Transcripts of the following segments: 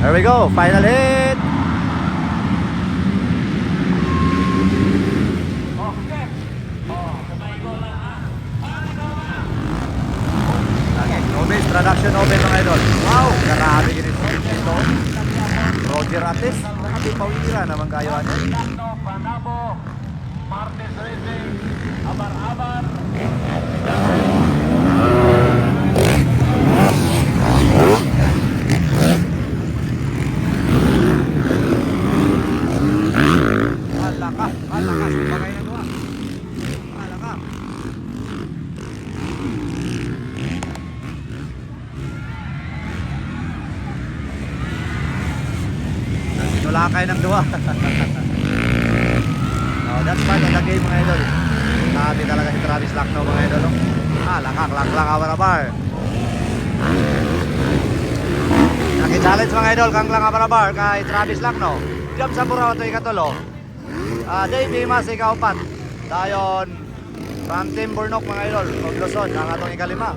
There we go, final hit. Nobis production oven mga idol. Wow, grabe gini ito. Roger Atis, nakati pawira naman kayo ano. Panabo, Martes Racing, Abar-Abar, Hala ka, hala ka, bagay na gawa. Hala ka. Nulakay ng duwa. oh, that's part of the game mga idol. Sabi talaga si Travis Lakno mga idol. Oh. Ah, lakak, laklak, awarabar. Naki-challenge mga idol, kang lang awarabar kay Travis Lakno. Jump sa buraw ito ikatulo. Ah, Dave Dimas, ikaw pat. Dayon, from Team Burnok mga idol, o Luzon, ang atong ikalima.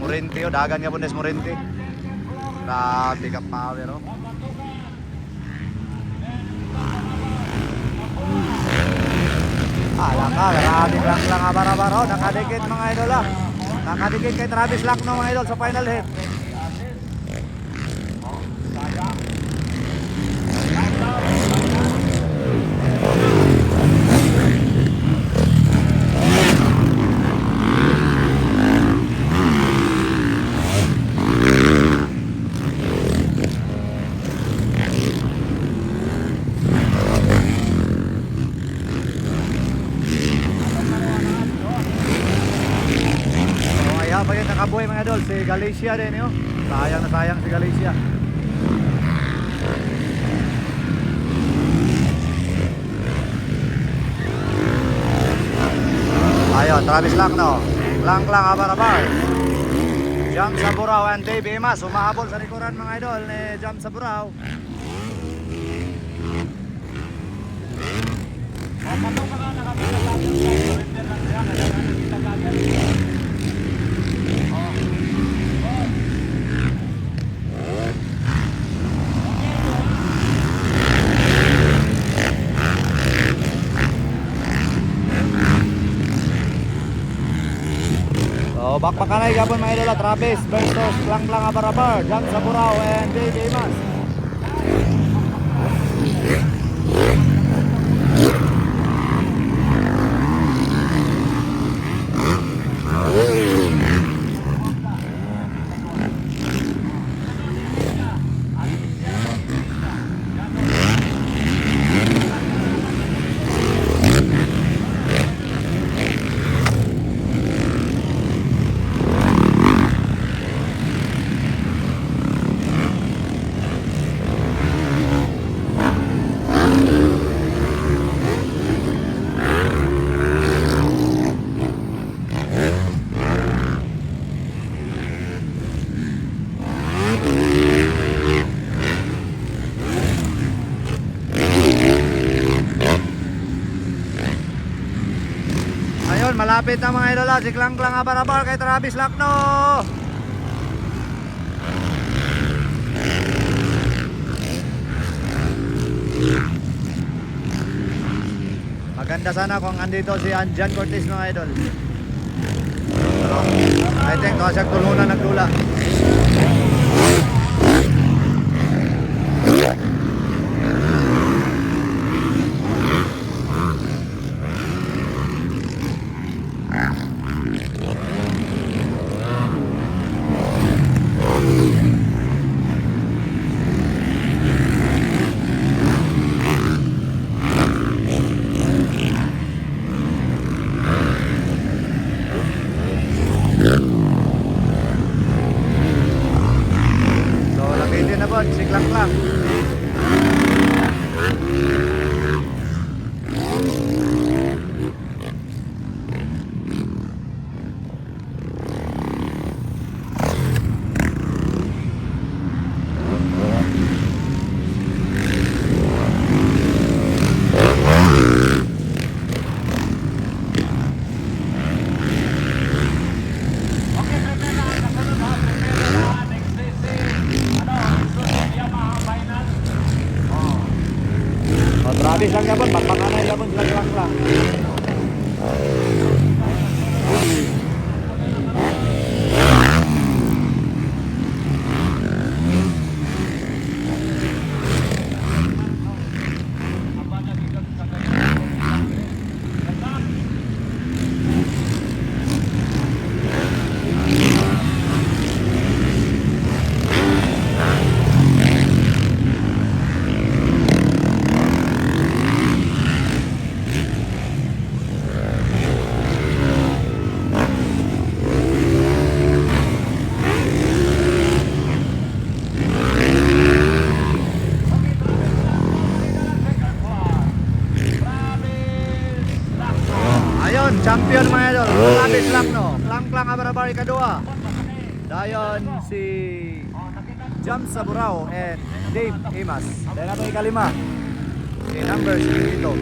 Morinti, o, dagan nga bundes Morinti. Grabe ka power, oh. Ala ka, grabe lang lang abar-abar, oh. Nakadikit mga idol, ah. Nakadikit kay Travis Lakno mga idol sa final hit. Oh, kaya pa yun nakabuhay mga idol, si Galicia din yun. Sayang na sayang si Galicia. Ayun, Travis lang no. Lang lang abar-abar. Jump sa Burao and Dave Imas. Umahabol sa likuran mga idol ni Jump sa Burao. So, bakbakanay gabon mga idol, ah. Travis versus Lang Lang Abarabar, Jump sa Burao and Dave Imas. Ayun, malapit na mga idol, ah. si Klang Klang Abarabar kay Travis Lakno. Maganda sana kung andito si Anjan Cortez mga idol. I think kasi tulunan nagdula. Habis lang gabon, pagpakanay gabon sila lang lang. Barabar ikadua. Dayon si Jam Saburao and Dave Imas. Dahil natin ikalima. Si number si dito.